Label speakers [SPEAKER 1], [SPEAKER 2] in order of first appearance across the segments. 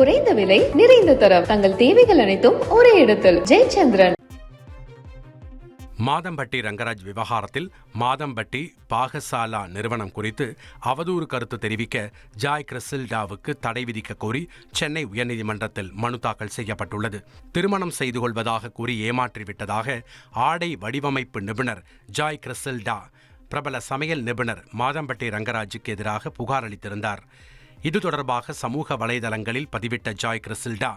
[SPEAKER 1] குறைந்த விலை நிறைந்த தரம். தங்கள் தேவைகள் அனைத்தும் ஒரே இடத்தில். ஜெயச்சந்திரன்.
[SPEAKER 2] மாதம்பட்டி ரங்கராஜ் விவகாரத்தில் மாதம்பட்டி பாகசாலா நிறுவனம் குறித்து அவதூறு கருத்து தெரிவிக்க ஜாய் கிறிசில்டாவுக்கு தடை விதிக்க கோரி சென்னை உயர்நீதிமன்றத்தில் மனு தாக்கல் செய்யப்பட்டுள்ளது. திருமணம் செய்து கொள்வதாக கூறி ஏமாற்றிவிட்டதாக ஆடை வடிவமைப்பு நிபுணர் ஜாய் கிறிசில்டா பிரபல சமையல் நிபுணர் மாதம்பட்டி ரங்கராஜுக்கு எதிராக புகார் அளித்திருந்தார். இது தொடர்பாக சமூக வலைதளங்களில் பதிவிட்ட ஜாய் கிறிசில்டா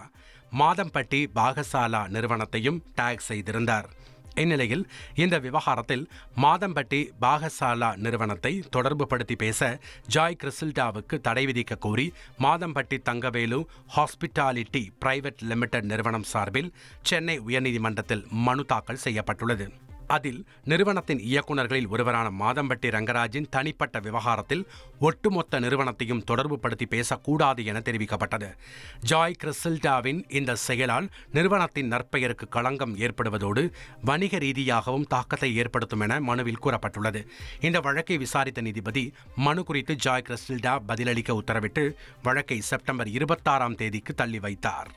[SPEAKER 2] மாதம்பட்டி பாகசாலா நிறுவனத்தையும் டேக் செய்திருந்தார். இந்நிலையில் இந்த விவகாரத்தில் மாதம்பட்டி பாகசாலா நிறுவனத்தை தொடர்பு படுத்தி பேச ஜாய் கிறிசில்டாவுக்கு தடை விதிக்க கோரி Madhampatti Thangavelu hospitality private limited நிறுவனம் சார்பில் சென்னை உயர்நீதிமன்றத்தில் மனு தாக்கல் செய்யப்பட்டுள்ளது. அதில் நிறுவனத்தின் இயக்குநர்களில் ஒருவரான மாதம்பட்டி ரங்கராஜின் தனிப்பட்ட விவகாரத்தில் ஒட்டுமொத்த நிறுவனத்தையும் தொடர்பு படுத்தி பேசக்கூடாது என தெரிவிக்கப்பட்டது. ஜாய் கிறிசில்டாவின் இந்த செயலால் நிறுவனத்தின் நற்பெயருக்கு களங்கம் ஏற்படுவதோடு வணிக ரீதியாகவும் தாக்கத்தை ஏற்படுத்தும் என மனுவில் கூறப்பட்டுள்ளது. இந்த வழக்கை விசாரித்த நீதிபதி மனு குறித்து ஜாய் கிறிஸ்டில்டா பதிலளிக்க உத்தரவிட்டு வழக்கை செப்டம்பர் இருபத்தாறாம் தேதிக்கு தள்ளி வைத்தார்.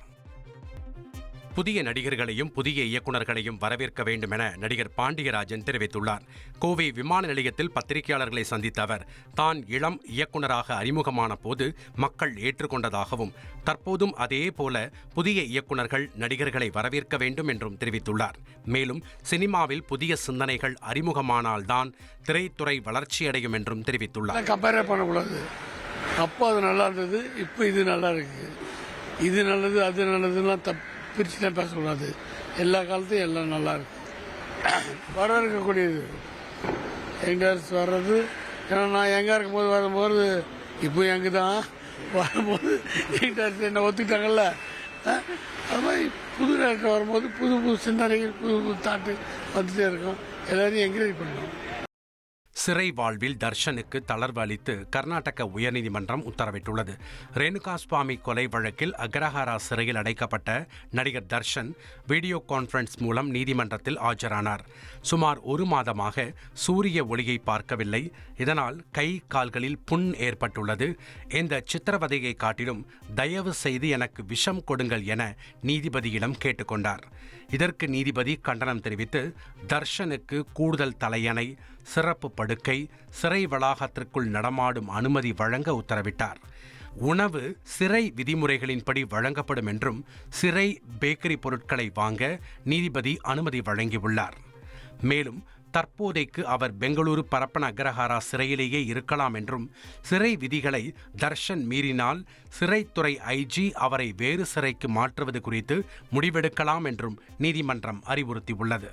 [SPEAKER 2] புதிய நடிகர்களையும் புதிய இயக்குநர்களையும் வரவேற்க வேண்டும் என நடிகர் பாண்டியராஜன் தெரிவித்துள்ளார். கோவை விமான நிலையத்தில் பத்திரிகையாளர்களை சந்தித்த அவர் தான் இளம் இயக்குநராக அறிமுகமான போது மக்கள் ஏற்றுக்கொண்டதாகவும் தற்போதும் அதே போல புதிய இயக்குநர்கள் நடிகர்களை வரவேற்க வேண்டும் என்றும் தெரிவித்துள்ளார். மேலும் சினிமாவில் புதிய சிந்தனைகள் அறிமுகமானால்தான் திரைத்துறை வளர்ச்சியடையும் என்றும் தெரிவித்துள்ளார்.
[SPEAKER 3] கம்பேரே பண்ணக்கூடாது. அப்போ அது நல்லா இருந்தது இப்போ இது நல்லா இருக்கு. இது நல்லது அது நல்லதுலாம் தப்பு பிரிச்சுலாம் பேசக்கூடாது எல்லா காலத்தையும் எல்லாம் நல்லா இருக்கு வர இருக்கக்கூடியது யங்டர்ஸ் வர்றது ஏன்னா நான் எங்கே இருக்கும்போது வரும்போது இப்போ எங்கே தான் வரும்போது யங்டர்ஸ் என்ன ஒத்துக்கிட்டாங்கல்ல? அது மாதிரி புது நேரத்தில் வரும்போது புது புது சிந்தனைகள் புது புது தாட்டு வந்துட்டே இருக்கும். எல்லாரையும் என்கரேஜ் பண்ணணும்.
[SPEAKER 2] சிறை வாழ்வில் தர்ஷனுக்கு தளர்வு அளித்து கர்நாடக உயர்நீதிமன்றம் உத்தரவிட்டுள்ளது. ரேணுகா சுவாமி கொலை வழக்கில் அக்ரஹாரா சிறையில் அடைக்கப்பட்ட நடிகர் தர்ஷன் வீடியோ கான்ஃபரன்ஸ் மூலம் நீதிமன்றத்தில் ஆஜரானார். சுமார் ஒரு மாதமாக சூரிய ஒளியை பார்க்கவில்லை. இதனால் கை கால்களில் புண் ஏற்பட்டுள்ளது. இந்த சித்திரவதையை காட்டிலும் தயவு செய்து எனக்கு விஷம் கொடுங்கள் என நீதிபதியிடம் கேட்டுக்கொண்டார். இதற்கு நீதிபதி கண்டனம் தெரிவித்து தர்ஷனுக்கு கூடுதல் தலையணை சிறப்பு படுக்கை சிறை வளாகத்திற்குள் நடமாடும் அனுமதி வழங்க உத்தரவிட்டார். உணவு சிறை விதிமுறைகளின்படி வழங்கப்படும் என்றும் சிறை பேக்கரி பொருட்களை வாங்க நீதிபதி அனுமதி வழங்கியுள்ளார். மேலும் தற்போதைக்கு அவர் பெங்களூரு பரப்பன அக்ரஹாரா சிறையிலேயே இருக்கலாம் என்றும் சிறை விதிகளை தர்ஷன் மீறினால் சிறைத்துறை ஐஜி அவரை வேறு சிறைக்கு மாற்றுவது குறித்து முடிவெடுக்கலாம் என்றும் நீதிமன்றம் அறிவுறுத்தியுள்ளது.